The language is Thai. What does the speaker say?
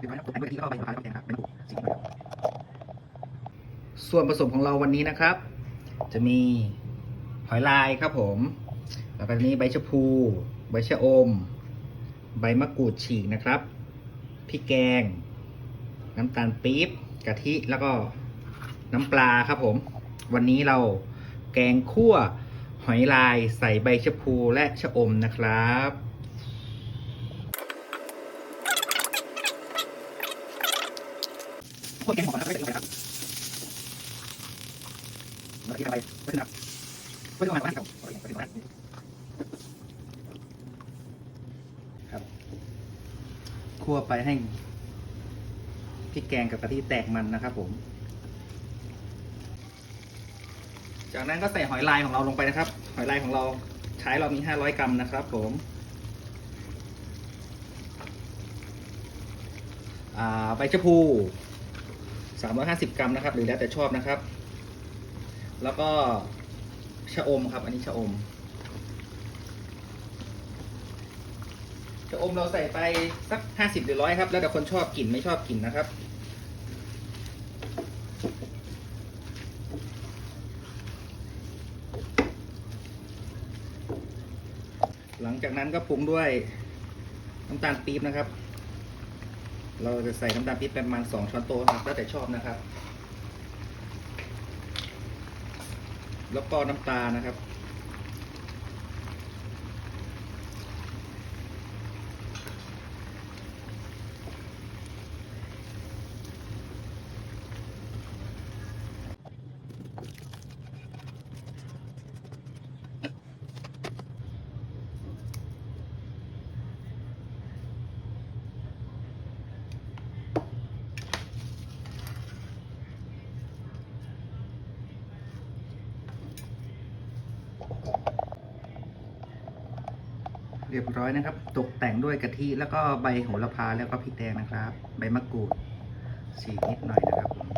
เรียบร้อยแล้วตกแต่งด้ก็ใบโหระพาแล้วก็แกงครับเป็นกุสีหน่อยครับส่วนผสมของเราวันนี้นะครับ จะมีหอยลายครับผม แล้วก็นี้ใบชะพู ใบชะอม ใบมะกรูดฉีกนะครับพริกแกง น้ำตาลปี๊บกะทิแล้วก็น้ำปลาครับผม วันนี้เราแกงคั่วหอยลายใส่ใบชะพูและชะอมนะครับ พวกแกงหอมนะครับไม่ใส่ลงไปนะครับแล้วที่ไปก็คือนับไม่ต้องมาบ้านเก่าไม่ต้องบ้านครับคั่วไปให้พริกแกงกับกะทิแตกมันนะครับ ผม จากนั้นก็ใส่หอยลายของเราลงไปนะครับ หอยลายของเราใช้เรามี500กรัมนะครับ ผมอ่าใบชะพู 350 กรัมนะครับ หรือแล้วแต่ชอบนะครับ แล้วก็ชะอมครับ อันนี้ชะอมชะอมเราใส่ไปสัก 50 หรือร้อยครับ แล้วแต่คนชอบกลิ่นไม่ชอบกลิ่นนะครับหลังจากนั้นก็ปรุงด้วยน้ำตาลปี๊บนะครับ เราจะใส่น้ำตาลปี๊บประมาณสองช้อนโต๊ะครับแล้วแต่ชอบนะครับ แล้วก็น้ำตาลนะครับ เรียบร้อยนะครับ ตกแต่งด้วยกะทิแล้วก็ใบโหระพาแล้วก็พริกแดงนะครับ ใบมะกรูดสีนิดหน่อยนะครับผม